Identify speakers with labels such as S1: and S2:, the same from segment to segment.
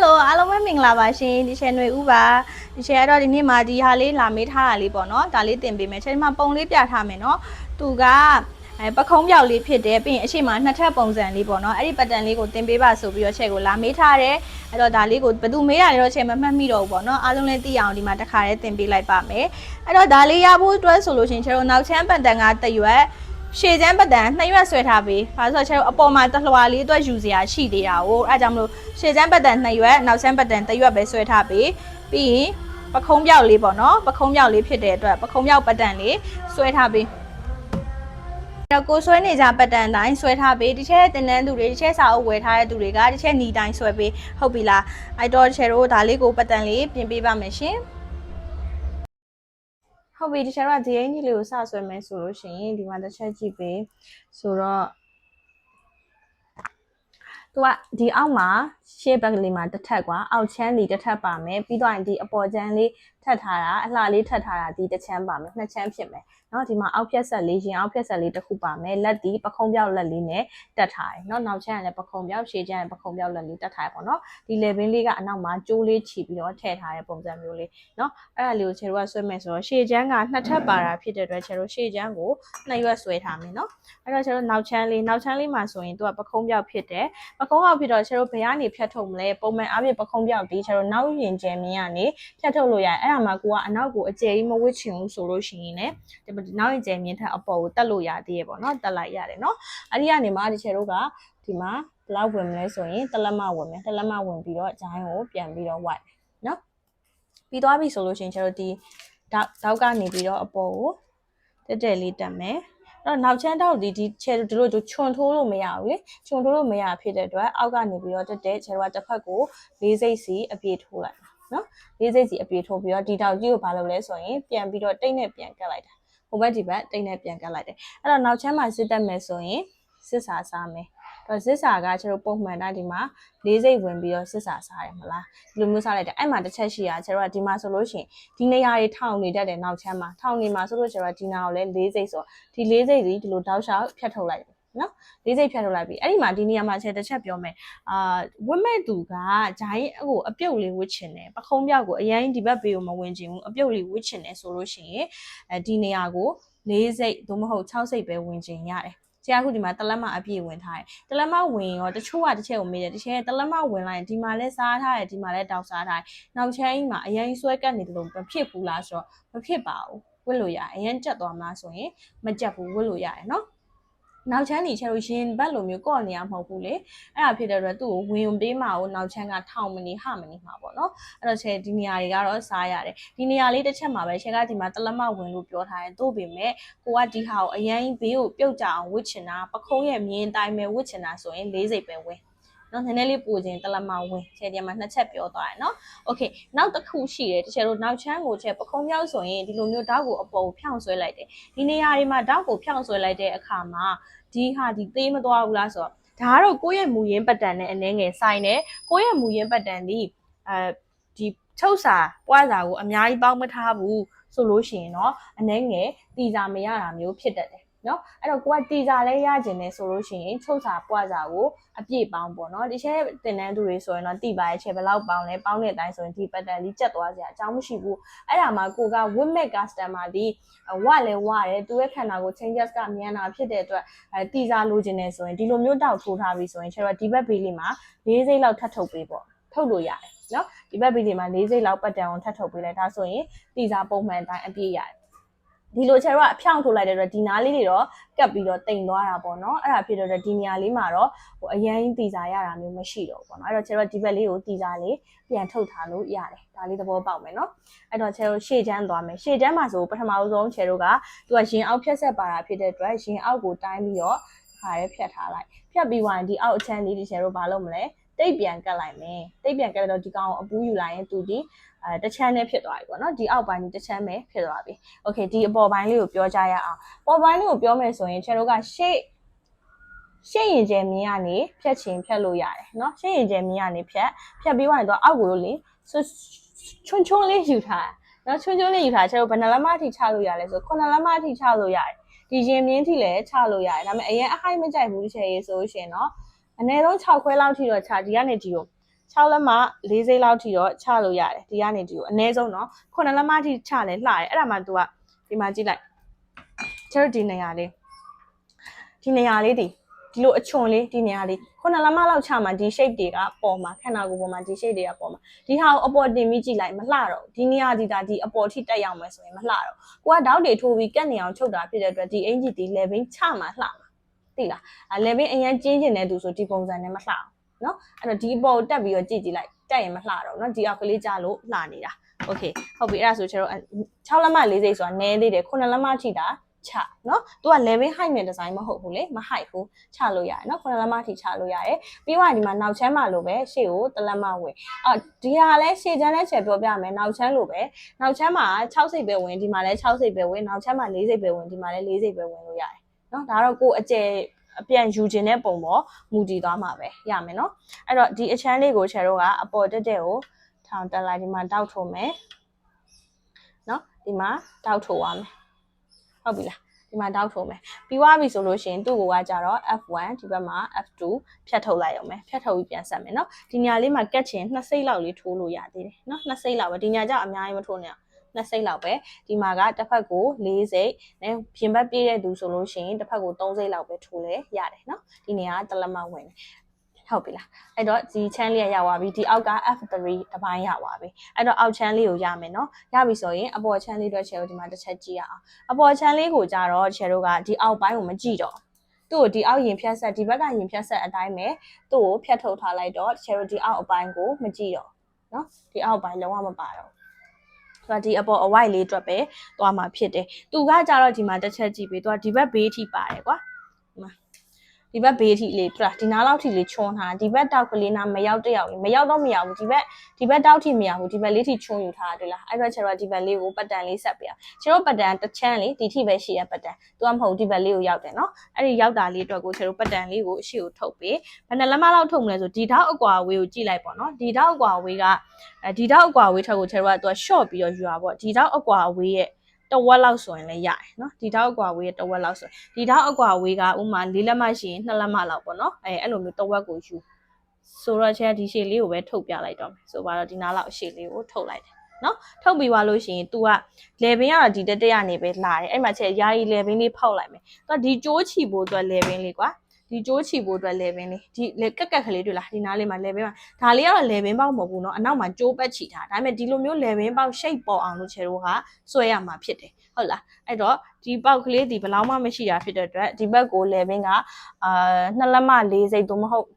S1: Hello အားလုံးပဲမင်္ဂလာပါရှင်ဒီချယ်ຫນွေဦးပါဒီချယ်ကတော့ဒီနေ့မှာဒီဟာလေးလာမေးထားတာလေးပေါ့နော်ဒါလေးတင်ပေးမယ်ချယ်ဒီမှာပုံလေးပြထားမယ်နော်သူကအဲပခုံးပြောက်လေးဖြစ်တယ်ပြီးရင်အရှိမနှစ်ထပ်ပုံစံလေးပေါ့နော်အဲ့ဒီပတ်တန်လေးကိုတင်ပေးပါဆိုပြီးတော့ချယ်ကိုလာမေးထားတယ်အဲ့တော့ဒါလေးကိုဘယ်သူမေးရတယ်တော့ချယ်မမှတ်မိတော့ဘူးပေါ့နော်အားလုံးလည်းသိအောင်ဒီမှာတစ်ခါလေးတင်ပေးလိုက်ပါမယ်အဲ့တော့ဒါလေးရဖို့အတွက်ဆိုလို့ရှင်ချယ်တို့နောက်ချမ်းပတ်တန်ကတရွက် ရှေ့ချမ်းပတ်တန်နှစ်ရွက်ဆွဲထားပြီးဒါဆိုတော့ကျွန်တော်အပေါ်မှာတလွှာလေးအတွက်ယူစရာရှိသေးတာကိုအဲဒါကြောင့်မလို့ရှေ့ချမ်းပတ်တန်နှစ်ရွက်နောက်ချမ်းပတ်တန်တစ်ရွက်ပဲဆွဲထားပြီးပြီးရင်ပခုံးပြောက်လေးပေါ့နော်ပခုံးပြောက်လေးဖြစ်တဲ့အတွက်ပခုံးပြောက်ပတ်တန်လေးဆွဲထားပြီးတော့ကိုဆွဲနေကြပတ်တန်တိုင်းဆွဲထားပြီးဒီချက်တင်တန်းသူတွေဒီချက်စာအုပ်ဝယ်ထားတဲ့သူတွေကဒီချက်နီတိုင်းဆွဲပြီးဟုတ်ပြီလားအဲ့တော့ချယ်တို့ဒါလေးကိုပတ်တန်လေးပြင်ပေးပါမယ်ရှင် ဟုတ်ပြီဒီချက်တော့ဒီအင်ကြီးလေးကိုစဆွဲမယ်ဆိုလို့ရှိရင်ဒီမှာတစ်ချက်ကြည့်ပေးဆိုတော့သူကဒီအောက်မှာ ရှေ့ဘက်ကလေးမှာတစ်ထပ်ကွာအောက်ချမ်းဒီတစ်ထပ်ပါမယ်ပြီးတော့ရင်ဒီအပေါ်ချမ်းလေးထပ်ထားတာအလှလေးထပ်ထားတာဒီတစ်ချမ်းပါမယ်နှစ်ချမ်းဖြစ်မယ်เนาะဒီမှာအောက်ဖြက်ဆက်လေးရင်အောက်ဖြက်ဆက်လေးတစ်ခုပါမယ်လက်ဒီပခုံးပြောက်လက်လေးနဲ့တက်ထားတယ်เนาะနောက်ချမ်းကလည်းပခုံးပြောက်ရှေ့ချမ်းကပခုံးပြောက်လက်လေးတက်ထားရပေါ့เนาะဒီ level လေးကအနောက်မှာကျိုးလေးချီပြီးတော့ထည့်ထားတဲ့ပုံစံမျိုးလေးเนาะအဲ့ဒါလေးကိုခြေတို့ကဆွဲမယ်ဆိုတော့ရှေ့ချမ်းကနှစ်ထပ်ပါတာဖြစ်တဲ့အတွက်ခြေတို့ရှေ့ချမ်းကိုနှစ်ရွက်ဆွဲထားမယ်เนาะအဲ့တော့ခြေတို့နောက်ချမ်းလေးနောက်ချမ်းလေးမှာဆိုရင်သူကပခုံးပြောက်ဖြစ်တယ်ပခုံးပြောက်ဖြစ်တော့ခြေတို့ဘယ်ကနေ ဖြတ်ထုတ်မလဲပုံမှန်အပြည့်ပခုံးပြောက်ပြီးကျတော့နောက်ရင်ကျဲမင်းကနေဖြတ်ထုတ်လို့ရတယ်အဲ့ဒါမှကိုကအနောက်ကိုအကျယ်ကြီးမဝစ်ချင်ဘူးဆိုလို့ရှိရင်လည်းနောက်ရင်ကျဲမင်းထက်အပေါ်ကိုတက်လို့ရသေးရပေါ့နော်တက်လိုက်ရတယ်နော်အဲ့ဒီကနေမှဒီချေတို့ကဒီမှာဘလောက်ဝင်မလဲဆိုရင်တလက်မဝင်မယ်တလက်မဝင်ပြီးတော့ဂျိုင်းကိုပြန်ပြီးတော့ဝိုက်နော်ပြီးသွားပြီဆိုလို့ရှိရင်ကျတော့ဒီတောက်တောက်ကနေပြီးတော့အပေါ်ကိုတက်တက်လေးတက်မယ် တော့နောက်ချမ်းတောက်ဒီဒီချဲဒီလိုချွန်ထိုးလို့မရဘူးလေချွန်ထိုးလို့မရဖြစ်တဲ့အတွက်အောက်ကနေပြီးတော့တက်တက်ချဲတို့ကတစ်ဖက်ကိုလေးစိတ်စီအပြည့်ထိုးလိုက်နော်လေးစိတ်စီအပြည့်ထိုးပြီးတော့ဒီတောက်ကြီးကိုဘာလုပ်လဲဆိုရင်ပြန်ပြီးတော့တိတ်နဲ့ပြန်ကတ်လိုက်တာဟိုဘက်ဒီဘက်တိတ်နဲ့ပြန်ကတ်လိုက်တယ်အဲ့တော့နောက်ချမ်းမှာစစ်တက်မယ်ဆိုရင်စစ်စာစားမယ် တော့စစ်စာကကျတို့ပုံမှန်တိုင်းဒီမှာလေးစိတ်ဝင်ပြီးတော့စစ်စာစားတယ်မလားဒီလိုမျိုးစားလိုက်တယ်အဲ့မှာတစ်ချက်ရှိရကျတို့ကဒီမှာဆိုလို့ရှိရင်ဒီနေရာတွေထောင်နေတတ်တယ်နောက်ချမ်းမှာထောင်နေမှာဆိုလို့ကျတော့ဒီနာကိုလည်းလေးစိတ်ဆိုဒီလေးစိတ်ကြီးဒီလိုတောက်လျှောက်ဖြတ်ထုတ်လိုက်တယ်နော်လေးစိတ်ဖြတ်ထုတ်လိုက်ပြီအဲ့ဒီမှာဒီနေရာမှာချက်တစ်ချက်ပြောမယ်အာဝတ်မဲ့သူကဂျိုင်းဟိုအပြုတ်လေးဝတ်ချင်တယ်ပခုံးပြောက်ကိုအရင်ဒီဘက်ဘေးကိုမဝင်ချင်ဘူးအပြုတ်လေးဝတ်ချင်တယ်ဆိုလို့ရှိရင်အဲဒီနေရာကိုလေးစိတ်သို့မဟုတ်6စိတ်ပဲဝင်ချင်ရတယ် ဆရာခုဒီမှာတလက်မအပြည့်ဝင်ထားတယ်တလက်မဝင်ရောတချို့ကတစ်ချက်ကိုမေးတယ်တစ်ချက်ကတလက်မဝင်လိုက်ရင်ဒီမှာလဲစားထားတယ်ဒီမှာလဲတောက်စားထားတယ်နောက်ချမ်းကြီးမှာအရင်ဆွဲကတ်နေတယ်လို့မဖြစ်ဘူးလားဆိုတော့မဖြစ်ပါဘူးဝတ်လို့ရတယ်အရင်ကြက်သွားမလားဆိုရင်မကြက်ဘူးဝတ်လို့ရတယ်နော် နောက်ချမ်းနေချဲလို့ရှင်ဘက်လိုမျိုးကော့နေရမဟုတ်ဘူးလေအဲ့ဒါဖြစ်တဲ့အတွက်သူ့ကိုဝင်ပေးမှာကိုနောက်ချမ်းကထောင်မနေဟမနေမှာပေါ့နော်အဲ့တော့ချဲဒီနေရာတွေကတော့စားရတယ်ဒီနေရာလေးတစ်ချက်မှာပဲချဲကဒီမှာတလက်မဝင်လို့ပြောထားတယ်တို့ပေမဲ့ကိုကဒီဟာကိုအရင်ဘေးကိုပြုတ်ကြအောင်ဝစ်ချင်တာပခုံးရဲ့မြင်းတိုင်းပဲဝစ်ချင်တာဆိုရင်လေးစိတ်ပဲဝင်နော်နည်းနည်းလေးပူခြင်းတလက်မဝင်ချဲဒီမှာနှစ်ချက်ပြောသွားတယ်နော်โอเคနောက်တစ်ခုရှိတယ်တချဲတို့နောက်ချမ်းကိုချဲပခုံးပြောက်ဆိုရင်ဒီလိုမျိုးတောက်ကိုအပေါ်ဖြောင်းဆွဲလိုက်တယ်ဒီနေရာတွေမှာတောက်ကိုဖြောင်းဆွဲလိုက်တဲ့အခါမှာ ဒီဟာဒီသေးမသွားဘူးလားဆိုတော့ဒါကတော့ကိုယ့်ရဲ့မူရင်းပတ်တန်နဲ့အနေငယ်ဆိုင်တယ်ကိုယ့်ရဲ့မူရင်းပတ်တန်ဒီအဲဒီချုပ်စာပွားစာကိုအများကြီးပေါင်းမထားဘူးဆိုလို့ရှိရင်တော့အနေငယ်တီစာမရတာမျိုးဖြစ်တတ်တယ် နော်အဲ့တော့ကိုကတီစာလဲရကျင်နေဆိုလို့ရှိရင်ချုပ်စာပွားစာကိုအပြည့်ပေါင်းပေါ့နော်ဒီချက်တင်တန်းသူတွေဆိုရင်တော့တီပါရဲ့ချက်ဘယ်လောက်ပေါင်းလဲပေါင်းတဲ့အတိုင်းဆိုရင်ဒီပတ်တန်လေးကျက်သွားစရာအကြောင်းမရှိဘူးအဲ့ဒါမှကိုက wimmet customer ဒီဝလဲဝတယ်သူရဲ့ခန္ဓာကို changes ကမြန်တာဖြစ်တဲ့အတွက်အဲတီစာလိုချင်နေဆိုရင်ဒီလိုမျိုးတောက်ထိုးထားပြီဆိုရင်ချက်တော့ဒီဘက်ဘေးလေးမှာ၄စိတ်လောက်ထပ်ထုတ်ပေးပေါ့ထုတ်လို့ရတယ်နော်ဒီဘက်ဘေးလေးမှာ၄စိတ်လောက်ပတ်တန်အောင်ထပ်ထုတ်ပေးလိုက်ဒါဆိုရင်တီစာပုံမှန်အတိုင်းအပြည့်ရတယ် ဒီလိုချက်တော့အဖြောင့်ထိုးလိုက်တဲ့အတွက်ဒီနားလေးတွေတော့ကပ်ပြီးတော့တိမ်သွားတာပေါ့နော်အဲ့ဒါဖြစ်တော့ဒီနေရာလေးမှာတော့ဟိုအရန်တီစာရတာမျိုးမရှိတော့ဘူးပေါ့နော်အဲ့တော့ချက်တော့ဒီဘက်လေးကိုတီစာလေးပြန်ထုတ်ထားလို့ရတယ်ဒါလေးသဘောပေါက်မယ်နော်အဲ့တော့ချက်တို့ရှေ့ချမ်းသွားမယ်ရှေ့ချမ်းမှာဆိုပထမဆုံးချက်တို့ကသူကရင်အောက်ဖြတ်ဆက်ပါတာဖြစ်တဲ့အတွက်ရင်အောက်ကိုတိုင်းပြီးတော့ခါရဲဖြတ်ထားလိုက်ဖြတ်ပြီးသွားရင်ဒီအောက်အချမ်းလေးဒီချက်တို့ဘာလုပ်မလဲတိတ်ပြန်ကတ်လိုက်မယ်တိတ်ပြန်ကတ်တော့ဒီကောင်အပူးယူလိုက်ရင်သူဒီ အဲတချမ်းနဲ့ဖြစ်သွားပြီပေါ့နော်ဒီအောက်ပိုင်းဒီတချမ်းပဲဖြစ်သွားပြီโอเคဒီအပေါ်ပိုင်းလေးကိုပြောကြရအောင်ပေါ်ပိုင်းလေးကိုပြောမယ်ဆိုရင်ချက်တို့ကရှေ့ရှေ့ရင်ကျဲမြင်းကနေဖြတ်ချင်ဖြတ်လို့ရတယ်เนาะရှေ့ရင်ကျဲမြင်းကနေဖြတ်ဖြတ်ပြီးသွားရင်တော့အောက်ကိုလေချွန်းချွန်းလေးယူထားเนาะချွန်းချွန်းလေးယူထားချက်တို့ဘယ်နှလက်မအထိချလို့ရလဲဆိုခုနှစ်လက်မအထိချလို့ရတယ်ဒီရင်မြင်းထိလည်းချလို့ရတယ်ဒါပေမဲ့အရင်အဟိုက်မကြိုက်ဘူးဒီချက်ရေးဆိုရှင်เนาะအနည်းဆုံး6ခွဲလောက်ထိတော့ချဒီကနေဒီကို 6လက်မ4စိတ်လောက်ထိတော့ချလို့ရတယ်ဒီကနေဒီကိုအ ਨੇ ဆုံးတော့9လက်မထိချလဲလှတယ်အဲ့ဒါမှ तू ကဒီမှာကြည့်လိုက်ကျတော့ဒီနေရာလေးဒီနေရာလေးဒီဒီလိုအချွန်လေးဒီနေရာလေးခုနလမလောက်ချမှာဒီ shape တွေကပေါ်မှာခန္ဓာကိုယ်ပေါ်မှာဒီ shape တွေကပေါ်မှာဒီဟာကိုအပေါ်တင်ပြီးကြည့်လိုက်မလှတော့ဒီနေရာဒီဒါဒီအပေါ်ထိတက်ရောက်မယ်ဆိုရင်မလှတော့ကိုကတောက်တွေထိုးပြီးကတ်နေအောင်ချုပ်တာဖြစ်တဲ့အတွက်ဒီအင်ဂျီဒီ level ချမှာလှမှာသိလားအဲ level အရင်ကျင်းကျင်တဲ့သူဆိုဒီပုံစံနဲ့မလှအောင် နော်အဲ့တော့ဒီအပေါ်ကိုတက်ပြီးတော့ကြည့်ကြည့်လိုက်တက်ရင်မလှတော့နော်ဒီအောက်ကလေးကြလို့လှနေတာโอเคဟုတ်ပြီအဲ့ဒါဆိုကျွန်တော်6လက်မ4စိတ်ဆိုတာနည်းသေးတယ်9လက်မထိတာချနော်သူက level height နဲ့ design မဟုတ်ဘူးလေမ height ဘူးချလို့ရတယ်နော်9လက်မထိချလို့ရတယ်ပြီးတော့ဒီမှာနောက်ချမ်းမှာလို့ပဲရှေ့ကိုတလက်မဝင်အော်ဒီဟာလဲရှေ့ချမ်းနဲ့ချက်ပြောပြမယ်နောက်ချမ်းလို့ပဲနောက်ချမ်းမှာ6စိတ်ပဲဝင်ဒီမှာလဲ6စိတ်ပဲဝင်နောက်ချမ်းမှာ4စိတ်ပဲဝင်ဒီမှာလဲ4စိတ်ပဲဝင်လို့ရတယ်နော်ဒါတော့ကိုယ်အကျယ် အပြန်ယူခြင်းတဲ့ပုံပေါ်မူတည်သွားမှာပဲရမယ်နော်အဲ့တော့ဒီအချမ်းလေးကိုချယ်တို့ကအပေါ်တက်တဲ့ကိုထောင်တက်လိုက်ဒီမှာတောက်ထိုးမယ်နော်ဒီမှာတောက်ထိုးရမယ်ဟုတ်ပြီလားဒီမှာတောက်ထိုးမယ်ပြီးသွားပြီဆိုလို့ရှိရင်သူ့ကိုကကြတော့ F1 ဒီဘက်မှာ F2 ဖြတ်ထုတ်လိုက်အောင်မယ်ဖြတ်ထုတ်ပြီးပြန်ဆက်မယ်နော်ဒီညာလေးမှာကတ်ချင်နှစ်စိတ်လောက်လေးထိုးလို့ရသေးတယ်နော်နှစ်စိတ်လောက်ပဲဒီညာကျအများကြီးမထိုးနဲ့ နှစ်စိတ်လောက်ပဲဒီမှာကတစ်ဖက်ကို၄စိတ်နဲ့ပြင်ဘက်ပြေးတဲ့သူဆိုလို့ရှိရင်တစ်ဖက်ကို၃စိတ်လောက်ပဲထိုးလဲရတယ်နော်ဒီနေရာကတလက်မဝင်တယ်ဟုတ်ပြီလားအဲ့တော့ဒီ channel လေးရရောက်သွားပြီဒီအောက်က F3 တစ်ပိုင်းရသွားပြီအဲ့တော့အောက် channel လေးကိုရမယ်နော်ရပြီဆိုရင်အပေါ် channel လေးအတွက် share ကိုဒီမှာတစ်ချက်ကြည့်ရအောင်အပေါ် channel လေးကိုကြတော့ share တို့ကဒီအောက်ပိုင်းကိုမကြည့်တော့သူ့ကိုဒီအောက်ရင်ဖြတ်ဆက်ဒီဘက်ကရင်ဖြတ်ဆက်အတိုင်းပဲသူ့ကိုဖြတ်ထုတ်ထားလိုက်တော့ share တို့ဒီအောက်အပိုင်းကိုမကြည့်တော့နော်ဒီအောက်ပိုင်းလုံးဝမပါတော့ သူကဒီအပေါ်အဝိုက်လေးအတွက်ပဲသွားမှာဖြစ်တယ်။သူကကြတော့ဒီမှာတစ်ချက်ကြည့်ပြီးသူကဒီဘက်ဘေးထိပါတယ်ကွာ။ဒီမှာ ဒီဘက်ဘေးထိလေးသူကဒီနားလောက်ထိလေးချွန်းထားဒီဘက်တောက်ကလေးနားမရောက်တယောက်လေးမရောက်တော့မရောက်ဘူးဒီဘက်ဒီဘက်တောက်ထိမရောက်ဘူးဒီဘက်လေးထိချွန်းယူထားတယ်လားအဲ့တော့ကျတော့ဒီဘက်လေးကိုပတ်တန်လေးဆက်ပြရကျတော့ပတ်တန်တစ်ချမ်းလေးဒီထိပဲရှိရပတ်တန်သူကမဟုတ်ဒီဘက်လေးကိုရောက်တယ်နော်အဲ့ဒီရောက်တာလေးအတွက်ကိုကျတော့ပတ်တန်လေးကိုအရှိကိုထုတ်ပြီးဘယ်နှလက်မလောက်ထုတ်မလဲဆိုဒီထောက်အကွာဝေးကိုကြည့်လိုက်ပေါ့နော်ဒီထောက်အကွာဝေးကအဲဒီထောက်အကွာဝေးထက်ကိုကျတော့ကသူက short ပြီးတော့ယူတာပေါ့ဒီထောက်အကွာဝေးရဲ့ တဝက်လောက်ဆိုရင်လည်းရတယ်နော်ဒီထောက်အကွာဝေးရဲ့တဝက်လောက်ဆိုရင်ဒီထောက်အကွာဝေးကဥမာ၄လက်မရှိရင်၂လက်မလောက်ပေါ့နော်အဲအဲ့လိုမျိုးတဝက်ကိုယူဆိုတော့ချက်ဒီရှေ့လေးကိုပဲထုတ်ပြလိုက်တော့မယ်ဆိုပါတော့ဒီနားလောက်ရှေ့လေးကိုထုတ်လိုက်တယ်နော်ထုတ်ပြီးသွားလို့ရှိရင် तू က level ကဒီတက်တက်ရနေပဲလာတယ်အဲ့မှာချက်ယာယီ level လေးဖောက်လိုက်မယ် तू ဒီကြိုးချီဖို့အတွက် level လေးကွာ ဒီကြိုးချီဖို့အတွက် level လေးဒီကက်ကက်ကလေးတွေ့လားဒီနားလေးမှာ level မှာဒါလေးကတော့ level ပေါက်မဟုတ်ဘူးเนาะအနောက်မှာကြိုးပတ်ချီထားဒါပေမဲ့ဒီလိုမျိုး level ပေါက် shape ပေါ်အောင်လို့ချေတို့ကဆွဲရမှာဖြစ်တယ်ဟုတ်လားအဲ့တော့ဒီပေါက်ကလေးဒီဘယ်လောက်မှမရှိတာဖြစ်တဲ့အတွက်ဒီဘက်ကို level ကအာနှစ်လက်မ၄စိတ်သို့မဟုတ်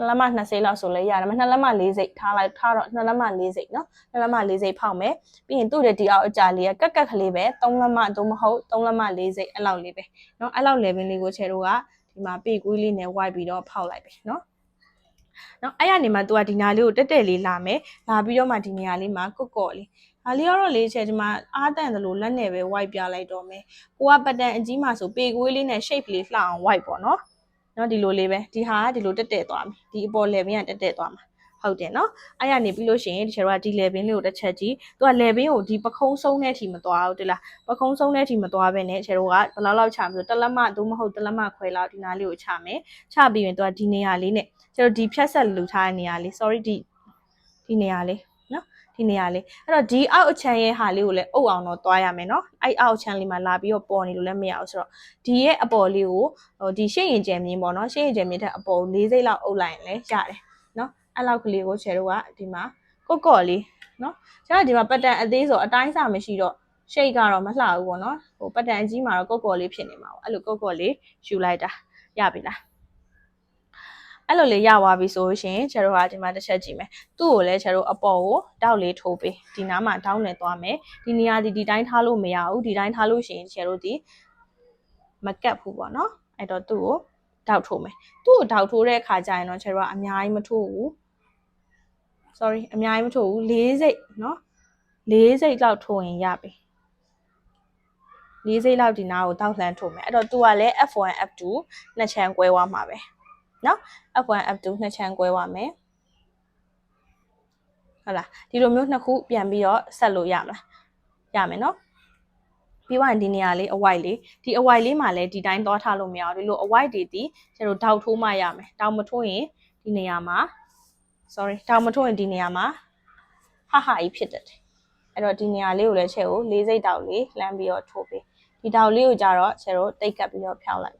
S1: နှစ်လက်မ2စိတ်လောက်ဆိုလဲရတယ်မနှစ်လက်မ4စိတ်ထားလိုက်ထားတော့နှစ်လက်မ4စိတ်เนาะနှစ်လက်မ4စိတ်ဖောက်မယ်ပြီးရင်သူ့ရဲ့ဒီအောက်အကြလေးကကက်ကက်ကလေးပဲ3လက်မသို့မဟုတ်3လက်မ4စိတ်အဲ့လောက်လေးပဲเนาะအဲ့လောက် level လေးကိုချေတို့က ဒီမှာပေကွေးလေးနဲ့ white ပြီးတော့ဖောက်လိုက်ပဲเนาะနော်အဲ့ရနေမှာ तू ကဒီနာလေးကိုတက်တက်လေးလာမယ်လာပြီးတော့မှဒီနေရာလေးမှာကော့ကော့လေးဒါလေးကတော့လေးချဲဒီမှာအားတန်သလိုလက်နဲ့ပဲ white ပြလိုက်တော့မယ်ကိုကပတ်တန်အကြီးမှာဆိုပေကွေးလေးနဲ့ shape လေးလှအောင် white ပေါ့နော်နော်ဒီလိုလေးပဲဒီဟာကဒီလိုတက်တက်သွားမယ်ဒီအပေါ် level ကတက်တက်သွားမှာ ဟုတ်တယ်နော်အဲ့ရနေပြီးလို့ရှိရင်ဒီချေတော့ကဒီ level လေးကိုတစ်ချက်ကြည့်သူက level ကိုဒီပခုံးဆုံးတဲ့အထိမသွားဘူးတိလားပခုံးဆုံးတဲ့အထိမသွားဘဲနဲ့ချေတော့ကဘယ်လောက်လောက်ချမလို့တလက်မသို့မဟုတ်တလက်မခွဲလောက်ဒီနားလေးကိုချမယ်ချပြီးရင်သူကဒီနေရာလေးနဲ့ကျတော့ဒီဖြတ်ဆက်လူထားတဲ့နေရာလေး sorry ဒီဒီနေရာလေးနော်ဒီနေရာလေးအဲ့တော့ဒီအောက်အချမ်းရဲ့ဟာလေးကိုလည်းအုပ်အောင်တော့သွားရမယ်နော်အဲ့အောက်ချမ်းလေးမှာလာပြီးတော့ပေါ်နေလို့လည်းမရဘူးဆိုတော့ဒီရဲ့အပေါ်လေးကိုဟိုဒီရှေ့ရင်ကျယ်မြင်းပေါ့နော်ရှေ့ရင်ကျယ်မြင်းထက်အပေါ်၄စိတ်လောက်အုပ်လိုက်ရင်လည်းရတယ်နော် အဲ့လောက်ကလေးကိုချယ်တို့ကဒီမှာကော့ကော့လေးနော်ကျတော့ဒီမှာပတ်တန်အသေးဆိုအတိုင်းစာမရှိတော့ရှိတ်ကတော့မလှဘူးပေါ့နော်ဟိုပတ်တန်အကြီးမှာတော့ကော့ကော့လေးဖြစ်နေမှာပေါ့အဲ့လိုကော့ကော့လေးယူလိုက်တာရပြီလားအဲ့လိုလေးရသွားပြီဆိုရှင်ကျတို့ကဒီမှာတစ်ချက်ကြည့်မယ်သူ့ကိုလည်းကျတို့အပေါ်ကိုတောက်လေးထိုးပေးဒီနားမှာတောင်းနေသွားမယ်ဒီနေရာဒီဒီတိုင်းထားလို့မရဘူးဒီတိုင်းထားလို့ရှိရင်ကျတို့ဒီမကတ်ဘူးပေါ့နော်အဲ့တော့သူ့ကိုတောက်ထိုးမယ်သူ့ကိုတောက်ထိုးတဲ့အခါကျရင်တော့ကျတို့ကအများကြီးမထိုးဘူး sorry အများကြီးမထိုးဘူး၄စိတ်နော်၄စိတ်လောက်ထိုးရင်ရပြီ၄စိတ်လောက်ဒီနားကိုတောက်လှမ်းထိုးမယ်အဲ့တော့သူကလည်း F1 F2 နှစ်ချမ်း꿰သွားမှာပဲနော် F1 F2 နှစ်ချမ်း꿰သွားမယ်ဟုတ်လားဒီလိုမျိုးနှစ်ခုပြန်ပြီးတော့ဆက်လို့ရမလားရမယ်နော်ပြီးသွားရင်ဒီနေရာလေးအဝိုက်လေးဒီအဝိုက်လေးမှာလည်းဒီတိုင်းသွားထားလို့မရဘူးဒီလိုအဝိုက်တွေဒီကျတို့တောက်ထိုးမှရမယ်တောက်မထိုးရင်ဒီနေရာမှာ sorry တောင်မထိုးရင်ဒီနေရာမှာဟာဟာကြီးဖြစ်တတ်တယ်အဲ့တော့ဒီနေရာလေးကိုလည်းချဲကိုလေးစိတ်တောက်လေးလှမ်းပြီးတော့ထိုးပေးဒီတောက်လေးကိုကြတော့ချဲတို့တိတ်ကပ်ပြီးတော့ဖျောက်လိုက်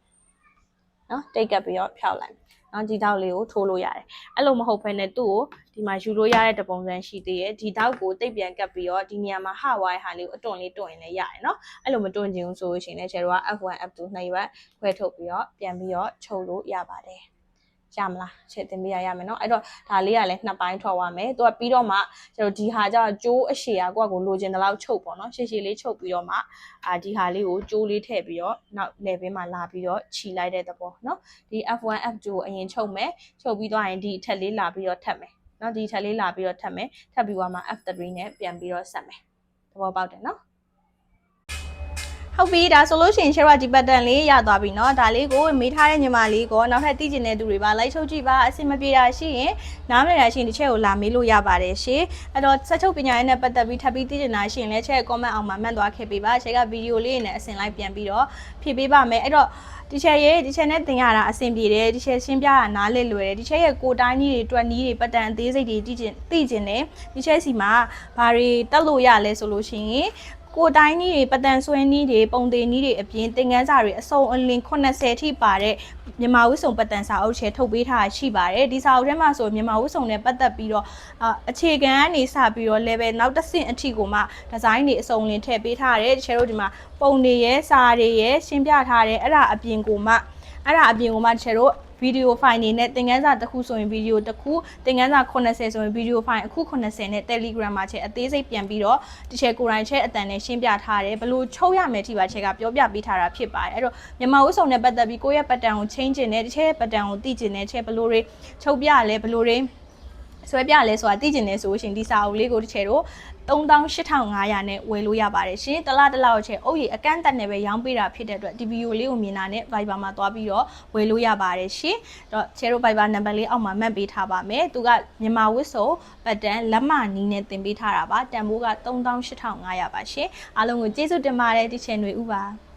S1: နော်တိတ်ကပ်ပြီးတော့ဖျောက်လိုက်နော်ဒီတောက်လေးကိုထိုးလို့ရတယ်အဲ့လိုမဟုတ်ဘဲနဲ့သူ့ကိုဒီမှာယူလို့ရတဲ့တပုံစံရှိသေးရဲ့ဒီတောက်ကိုတိတ်ပြန်ကပ်ပြီးတော့ဒီနေရာမှာဟာဝိုင်းဟာလေးကိုအတွန့်လေးတွန့်ရင်လည်းရတယ်နော်အဲ့လိုမတွန့်ချင်ဘူးဆိုလို့ရှိရင်လည်းချဲတို့က F1 F2 နှစ်ရွက်ခွဲထုတ်ပြီးတော့ပြန်ပြီးတော့ချုပ်လို့ရပါတယ် ရမလားချက်တင်ပေးရရမယ်เนาะအဲ့တော့ဒါလေးကလည်းနှစ်ပိုင်းထွက်သွားမယ်သူကပြီးတော့မှကျွန်တော်ဒီဟာကျတော့ကျိုးအရှည်อ่ะကိုကကိုလိုချင်တဲ့လောက်ချုပ်ပေါ့เนาะရှည်ရှည်လေးချုပ်ပြီးတော့မှအာဒီဟာလေးကိုကျိုးလေးထည့်ပြီးတော့နောက် level မှာလာပြီးတော့ခြီလိုက်တဲ့သဘောเนาะဒီ F1 F2 ကိုအရင်ချုပ်မယ်ချုပ်ပြီးသွားရင်ဒီအထက်လေးလာပြီးတော့ထပ်မယ်เนาะဒီအထက်လေးလာပြီးတော့ထပ်မယ်ထပ်ပြီးသွားမှ F3 နဲ့ပြန်ပြီးတော့ဆက်မယ်သဘောပေါက်တယ်เนาะ ဟုတ်ပြီဒါဆိုလို့ရှိရင် share ဒီ button လေးရသွားပြီเนาะဒါလေးကိုမေးထားတဲ့ညီမလေးကိုနောက်ထပ်သိကျင်တဲ့သူတွေပါ like ချုပ်ကြည့်ပါအဆင်မပြေတာရှိရင်နားမလည်တာရှိရင်ဒီချက်ကိုလာမေးလို့ရပါတယ်ရှင်အဲ့တော့ဆက်ချုပ်ပညာရေးနဲ့ပတ်သက်ပြီးထပ်ပြီးသိကျင်တာရှိရင်လည်းချက် comment အောင်မှာမှတ်သွားခဲ့ပေးပါချက်ကဗီဒီယိုလေးနဲ့အစဉ်လိုက်ပြန်ပြီးတော့ဖြည့်ပေးပါမယ်အဲ့တော့ဒီချက်ရဲ့ဒီချက်နဲ့သင်ရတာအဆင်ပြေတယ်ဒီချက်ရှင်းပြတာနားလည်လွယ်တယ်ဒီချက်ရဲ့ကိုတိုင်းကြီးတွေတွက်နီးတွေပတ်တန်အသေးစိတ်တွေသိကျင်သိကျင်တယ်ဒီချက်စီမှာဘာတွေတက်လို့ရလဲဆိုလို့ရှိရင် ကိုတိုင်းကြီးတွေပတန်ဆွဲနီးတွေပုံသေးနီးတွေအပြင်သင်ခန်းစာတွေအစုံအလင်80ထိပါတဲ့မြန်မာဝိစုံပတန်စာအုပ်ချဲထုတ်ပေးထားတာရှိပါတယ်ဒီစာအုပ်ထဲမှာဆိုမြန်မာဝိစုံနဲ့ပတ်သက်ပြီးတော့အာအခြေခံကနေစပြီးတော့ level နောက်တစ်ဆင့်အထိကိုမှဒီဇိုင်းတွေအစုံလင်ထည့်ပေးထားတယ်တချို့တို့ဒီမှာပုံတွေရဲ့စာတွေရဲ့ရှင်းပြထားတယ်အဲ့ဒါအပြင်ကိုမှအဲ့ဒါအပြင်ကိုမှတချို့တို့ဗီဒီယိုဖိုင်တွေနဲ့သင်ခန်းစာတစ်ခုဆိုရင်ဗီဒီယိုတစ်ခုသင်ခန်းစာ80ဆိုရင်ဗီဒီယိုဖိုင်အခု80နဲ့ Telegram မှာချက်အသေးစိတ်ပြန်ပြီးတော့ဒီချက်ကိုယ်တိုင်ချက်အတန်နဲ့ရှင်းပြထားတယ်ဘယ်လိုချုပ်ရမယ်ထိပါချက်ကပြောပြပေးထားတာဖြစ်ပါတယ်အဲ့တော့မြန်မာဥဆောင်နဲ့ပတ်သက်ပြီးကိုယ့်ရဲ့ပတ်တန်ကို change ကျင်တယ်ဒီချက်ရဲ့ပတ်တန်ကိုသိကျင်တယ်ချက်ဘယ်လိုတွေချုပ်ပြရလဲဘယ်လိုတွေ ဆွဲပြလဲဆိုတာသိကျင်တယ်ဆိုလို့ရှရင်ဒီစာအုပ်လေးကိုတစ်ချက်တော့38,500နဲ့ဝယ်လို့ရပါတယ်ရှင်။တလားတလားကိုချက်အုပ်ရည်အကန့်အသတ်နဲ့ပဲရောင်းပေးတာဖြစ်တဲ့အတွက်ဒီဗီဒီယိုလေးကိုမြင်တာနဲ့ Viber မှာသွားပြီးတော့ဝယ်လို့ရပါတယ်ရှင်။တော့ချဲတို့ Viber နံပါတ်လေးအောက်မှာမှတ်ပေးထားပါမယ်။သူကမြန်မာဝစ်ဆိုပတ်တန်လက်မနီးနဲ့တင်ပေးထားတာပါ။တန်ဖိုးက38,500ပါရှင်။အားလုံးကိုကျေးဇူးတင်ပါတယ်ဒီချန်တွေဥပါ။